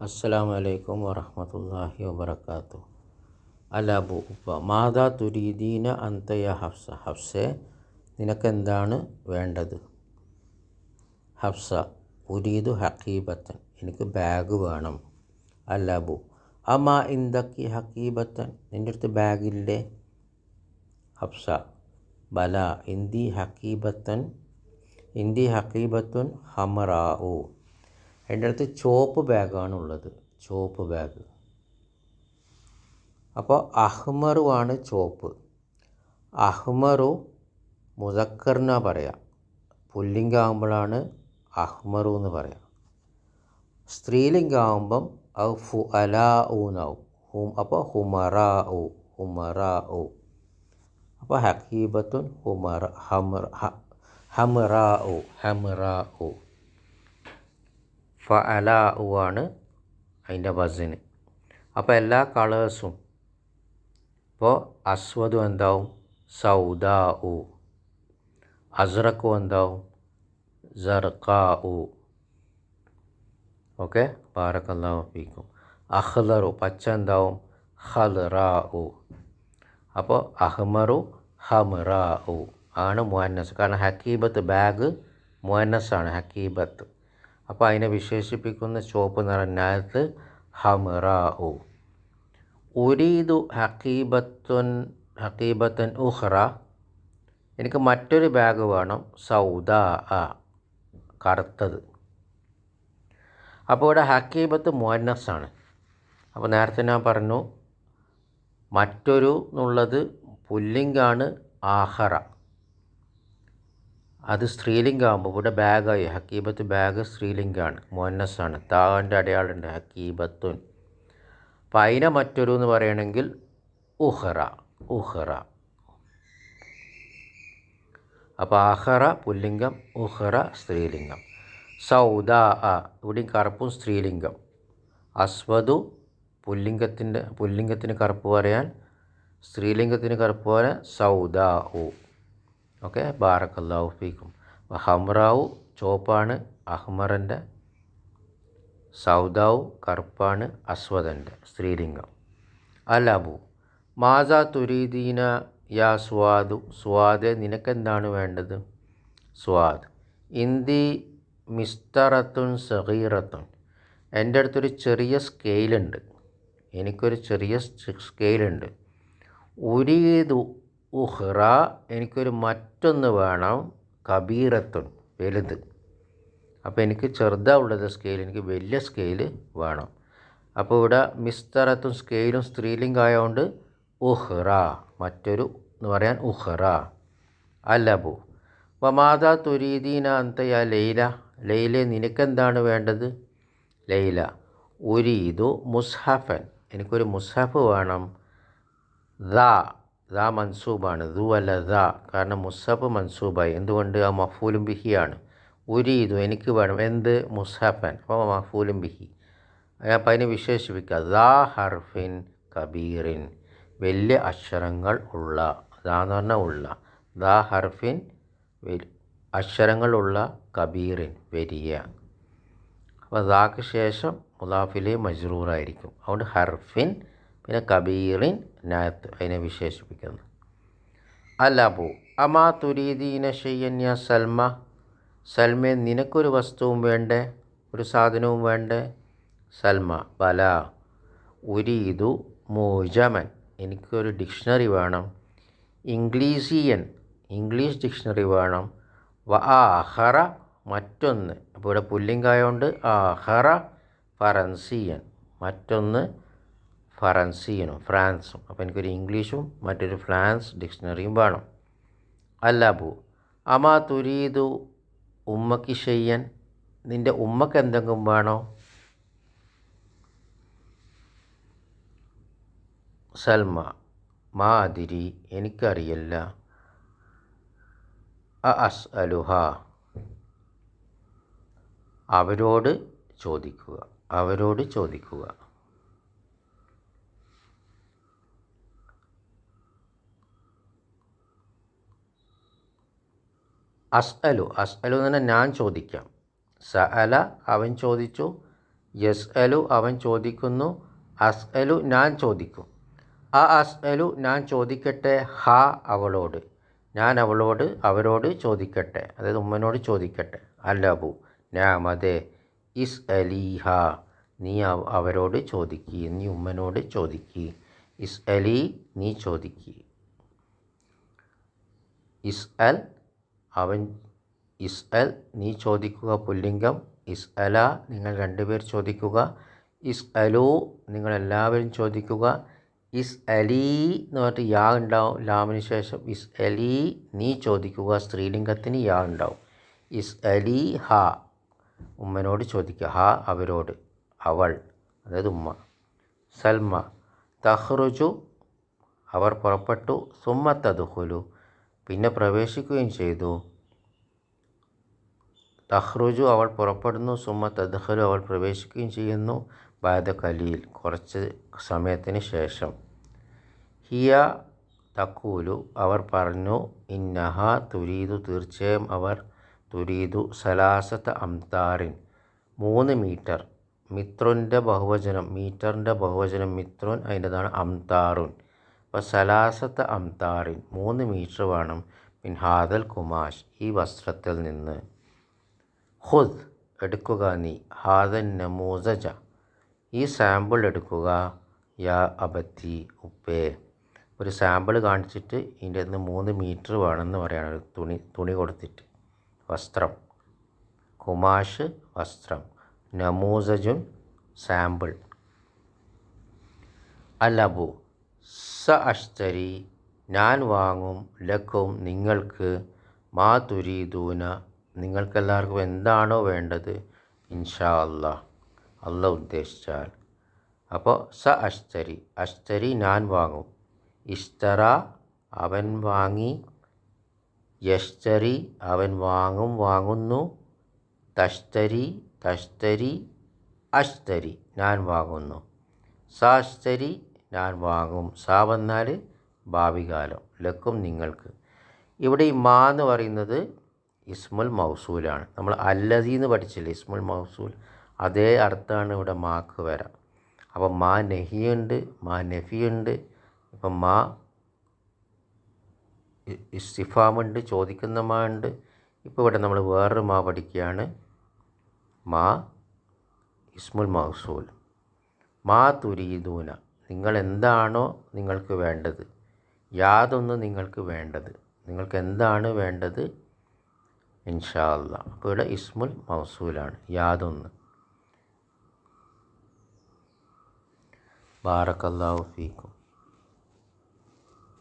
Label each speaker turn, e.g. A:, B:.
A: അസ്സലാമു അലൈക്കും വറഹ്മത്തുള്ളാഹി വബറകാത്തു. അലബു ഉപ്പ മാതാ തുരീദീന അന്തയ ഹഫ്സ. ഹഫ്സെ നിനക്കെന്താണ് വേണ്ടത്? ഹഫ്സ ഉരീദു ഹക്കീബത്തൻ എനിക്ക് ബാഗ് വേണം. അലബു അമാ ഇന്ദക്കി ഹക്കീബത്തൻ നിന്റെ അടുത്ത് ബാഗില്ലേ? ഹഫ്സ ബല ഇന്ദി ഹക്കീബത്തൻ ഇന്ദി ഹക്കീബത്തുൻ ഹമറാവു എന്റെ അടുത്ത് ചോപ്പ് ബാഗാണ് ഉള്ളത്. ചോപ്പ് ബാഗ്. അപ്പോൾ അഹ്മറുമാണ് ചോപ്പ്. അഹ്മറു മുസക്കറിന പറയാം. പുല്ലിംഗാകുമ്പോഴാണ് അഹ്മറു എന്ന് പറയാം. സ്ത്രീലിംഗാകുമ്പം അത് ഫു അലാ ഊന്നാവും ഹും അപ്പോൾ ഹുമറാ ഊ ഹുമറാ ഊ അപ്പോൾ ഹക്കീബത്തുൻ ഹുമറ ഹമർ ഹമറാ ഊ ഹമറാ ഊ ഫ അല ഉ ആണ് അതിന്റെ വസിന്. അപ്പോൾ എല്ലാ കളേഴ്സും ഇപ്പോൾ അസ്വദു എന്താവും? സൗദ ഉ അസ്റഖു എന്താവും? സർക്ക ഉ ഓക്കെ? ബാറക്കല്ലാഹു ഫീക്കും. അഹ്ലറു പച്ച എന്താവും? ഹലറ ഉ അപ്പോൾ അഹ്മറു ഹമറ ഉ ആണ് മുഹന്നസ് കാരണം ഹക്കീബത്ത് ബാഗ് മുഹന്നസാണ് ഹക്കീബത്ത്. അപ്പോൾ അതിനെ വിശേഷിപ്പിക്കുന്ന ചുവപ്പ് നിറഞ്ഞത് ഹമറ ഉ ഉരീദു ഹക്കീബത്തുൻ ഹക്കീബത്തൻ ഉഹ്റ എനിക്ക് മറ്റൊരു ബാഗ് വേണം സൗദ ആ കറുത്തത്. അപ്പോൾ ഇവിടെ ഹക്കീബത്ത് മുഹന്നസാണ് അപ്പോൾ നേരത്തെ ഞാൻ പറഞ്ഞു മറ്റൊരു എന്നുള്ളത് പുല്ലിംഗാണ് ആഹറ അത് സ്ത്രീലിംഗമാകുമ്പോൾ ഇവിടെ ബാഗായി. ഹക്കീബത്ത് ബാഗ് സ്ത്രീലിംഗാണ്. മോന്നസ്സാണ് താഹന്റെ അടയാളുണ്ട് ഹക്കീബത്തുൻ. അപ്പം അതിനെ മറ്റൊരു എന്ന് പറയണമെങ്കിൽ ഉഹറ. ഉഹറ. അപ്പോൾ അഹറ പുല്ലിംഗം ഉഹറ സ്ത്രീലിംഗം. സൗദ അ ഇവിടെയും കറുപ്പും സ്ത്രീലിംഗം. അസ്വദു പുല്ലിംഗത്തിന്റെ പുല്ലിംഗത്തിന് കറുപ്പ് പറയാൻ സ്ത്രീലിംഗത്തിന് കറുപ്പ് പറയാൻ സൗദ ഉ. ഓക്കെ? ബാറക്കല്ലാഹു ഫീക്കും. ഹംറാവു ചോപ്പാണ് അഹ്മറിന്റെ സൗദാവു കറുപ്പാണ് അസ്വദന്റെ സ്ത്രീലിംഗം. അലബു മാസ തുരീദീന യാ സ്വാദു സ്വാദ് നിനക്കെന്താണ് വേണ്ടത്? സ്വാദ്. ഇന്തി മിസ്തറത്തുൻ സഹീറത്തുൻ എന്റെ അടുത്തൊരു ചെറിയ സ്കെയിലുണ്ട്. എനിക്കൊരു ചെറിയ സ്കെയിലുണ്ട്. ഉരീദു ഉഹ്റ എനിക്കൊരു മറ്റൊന്ന് വേണം. കബീറത്തുൻ വലുത്. അപ്പോൾ എനിക്ക് ചെറുതാ ഉള്ളത് സ്കെയിൽ എനിക്ക് വലിയ സ്കെയിൽ വേണം. അപ്പോൾ ഇവിടെ മിസ്തറത്തും സ്കെയിലും സ്ത്രീലിംഗായതുകൊണ്ട് ഉഹ്റ മറ്റൊരു എന്ന് പറയാൻ ഉഹ്റ. അല്ലബു. വമാതാ തുരീദീന അന്തയ ലൈല. ലൈല നിനക്കെന്താണ് വേണ്ടത്? ലൈല. ഉരീദു മുസ്ഹഫൻ. എനിക്കൊരു മുസ്ഹഫ് വേണം. ദാ. ദാ മൻസൂബാണ്. ദു അല്ല ദാ. കാരണം മുസ്ഹഫ് മൻസൂബായി. എന്തുകൊണ്ട്? ആ മഫൂലും ബിഹിയാണ് ഉരീദു എനിക്ക് വേണം. എന്ത്? മുസ്ഹഫൻ. അപ്പോൾ മഫൂലും ബിഹി. അപ്പം അതിനെ വിശേഷിപ്പിക്കുക. ദാ ഹർഫിൻ കബീറിൻ. വലിയ അക്ഷരങ്ങൾ ഉള്ള. ദാ എന്ന് പറഞ്ഞാൽ ഉള്ള. ദാ ഹർഫിൻ അക്ഷരങ്ങളുള്ള കബീറിൻ. വലിയ. അപ്പോൾ ദാക്ക് ശേഷം മുലാഫിലെ മജ്റൂറായിരിക്കും. അതുകൊണ്ട് ഹർഫിൻ പിന്നെ കബീറിൻ നാത്ത് അതിനെ വിശേഷിപ്പിക്കുന്നു. അലബു അമാ തുരീദീന ഷയ്യന്യ സൽമ സൽമ നിനക്കൊരു വസ്തുവും വേണ്ടേ? ഒരു സാധനവും വേണ്ടേ? സൽമ ബല ഉരീദു മോജമൻ. എനിക്കൊരു ഡിക്ഷണറി വേണം. ഇംഗ്ലീസിയൻ ഇംഗ്ലീഷ് ഡിക്ഷണറി വേണം. വ ആഹറ മറ്റൊന്ന്. അപ്പോൾ ഇവിടെ പുല്ലിംഗായതുകൊണ്ട് ആഹറ ഫറൻസിയൻ. മറ്റൊന്ന് ഫറൻസിയനും ഫ്രാൻസും. അപ്പോൾ എനിക്കൊരു ഇംഗ്ലീഷും മറ്റൊരു ഫ്രാൻസ് ഡിക്ഷണറിയും വേണം. അല്ലാബു അമാ തുരീതു ഉമ്മക്ക് ഷയ്യൻ? നിന്റെ ഉമ്മക്ക് എന്തെങ്കിലും വേണോ? സൽമ മാ അതിരി എനിക്കറിയില്ല. അ അസ് അലുഹ. അവരോട് ചോദിക്കുക. അവരോട് ചോദിക്കുക. അസ് അലു അസ് അലു എന്ന് പറഞ്ഞാൽ ഞാൻ ചോദിക്കാം. സ അല അവൻ ചോദിച്ചു. യസ് അലു അവൻ ചോദിക്കുന്നു. അസ് അലു ഞാൻ ചോദിക്കും. ആ അസ് അലു ഞാൻ ചോദിക്കട്ടെ? ഹ അവളോട്. ഞാൻ അവളോട് അവരോട് ചോദിക്കട്ടെ. അതായത് ഉമ്മനോട് ചോദിക്കട്ടെ. അല്ലബു ഞാൻ അതെ ഇസ് അലിഹ നീ അവരോട് ചോദിക്കി. നീ ഉമ്മനോട് ചോദിക്കി. ഇസ് അലി നീ ചോദിക്കി. ഇസ് അൽ അവൻ ഇസ് എൽ നീ ചോദിക്കുക പുല്ലിംഗം. ഇസ് അല നിങ്ങൾ രണ്ടുപേർ ചോദിക്കുക. ഇസ് അലു നിങ്ങളെല്ലാവരും ചോദിക്കുക. ഇസ് അലി എന്ന് പറഞ്ഞിട്ട് യാ ഉണ്ടാവും. ലാമിന് ശേഷം ഇസ് അലി നീ ചോദിക്കുക. സ്ത്രീലിംഗത്തിന് യാ ഉണ്ടാവും. ഇസ് അലി ഹ. ഉമ്മനോട് ചോദിക്കുക. ഹ അവരോട്. അവൾ അതായത് ഉമ്മ. സൽമ തഹ്റുജു അവർ പുറപ്പെട്ടു. സുമ്മ തദുഹുലു പിന്നെ പ്രവേശിക്കുകയും ചെയ്തു. തഹ്റുജു അവൾ പുറപ്പെടുന്നു. സുമ തദ്ഹലു അവൾ പ്രവേശിക്കുകയും ചെയ്യുന്നു. ബാദ കലീൽ കുറച്ച് സമയത്തിന് ശേഷം. ഹിയ തക്കൂലു അവർ പറഞ്ഞു ഇന്നഹ തുരീതു തീർച്ചയായും അവർ തുരീതു സലാസത്ത് അംതാറിൻ. മൂന്ന് മീറ്റർ. മിത്രുന്റെ ബഹുവചനം. മീറ്ററിന്റെ ബഹുവചനം മിത്രുൻ. അതിന്റെതാണ് അംതാറുൻ. അപ്പോൾ സലാസത്ത അംതാറിൻ മൂന്ന് മീറ്റർ വേണം. മിൻ ഹാദൽ കുമാഷ് ഈ വസ്ത്രത്തിൽ നിന്ന്. ഹുദ് എടുക്കുക നീ ഹാദൻ നമൂസജ. ഈ സാമ്പിൾ എടുക്കുക യാ അബത്തി ഉപ്പേ. ഒരു സാമ്പിൾ കാണിച്ചിട്ട് ഇതിന്റെ നിന്ന് മൂന്ന് മീറ്റർ വേണമെന്ന് പറയാണ് ഒരു തുണി തുണി കൊടുത്തിട്ട്. വസ്ത്രം. കുമാഷ് വസ്ത്രം. നമൂസജുൻ സാമ്പിൾ. അലബു. സ അഷ്തരി ഞാൻ വാങ്ങും ലക്കും നിങ്ങൾക്ക് മാ തുരീദൂന നിങ്ങൾക്കെല്ലാവർക്കും എന്താണോ വേണ്ടത്? ഇൻഷാ അല്ലാ അല്ല ഉദ്ദേശിച്ചാൽ. അപ്പോൾ സ അഷ്തരി അഷ്തരി ഞാൻ വാങ്ങും. ഇസ്തറ അവൻ വാങ്ങി. യഷ്തരി അവൻ വാങ്ങും വാങ്ങുന്നു. തഷ്തരി തഷ്തരി അഷ്തരി ഞാൻ വാങ്ങുന്നു. സാഷ്തരി ഞാൻ വാങ്ങും. സാ വന്നാൽ ഭാവികാലം ലക്കും നിങ്ങൾക്ക്. ഇവിടെ ഈ മാ എന്ന് പറയുന്നത് ഇസ്മുൽ മൗസൂലാണ്. നമ്മൾ അല്ലതി എന്ന് പഠിച്ചില്ലേ? ഇസ്മുൽ മൗസൂൽ. അതേ അർത്ഥമാണ് ഇവിടെ മാക്ക് വരാം. അപ്പം മാ നെഹിയുണ്ട് മാ നെഫിയുണ്ട്. ഇപ്പം മാ ഇസ്തിഫാമുണ്ട് ചോദിക്കുന്ന മാ ഉണ്ട്. ഇപ്പോൾ ഇവിടെ നമ്മൾ വേറൊരു മാ പഠിക്കുകയാണ്. മാ ഇസ്മുൽ മൗസൂൽ. മാ തുരീദൂന. നിങ്ങൾ എന്താണോ നിങ്ങൾക്ക് വേണ്ടത്. യാതൊന്ന് നിങ്ങൾക്ക് വേണ്ടത്. നിങ്ങൾക്ക് എന്താണ് വേണ്ടത്? ഇൻഷാ അല്ല അപ്പോൾ ഇവിടെ ഇസ്മുൽ മൗസൂലാണ്. യാതൊന്ന്. ബാറക്കല്ലാഹു ഫീക്കും.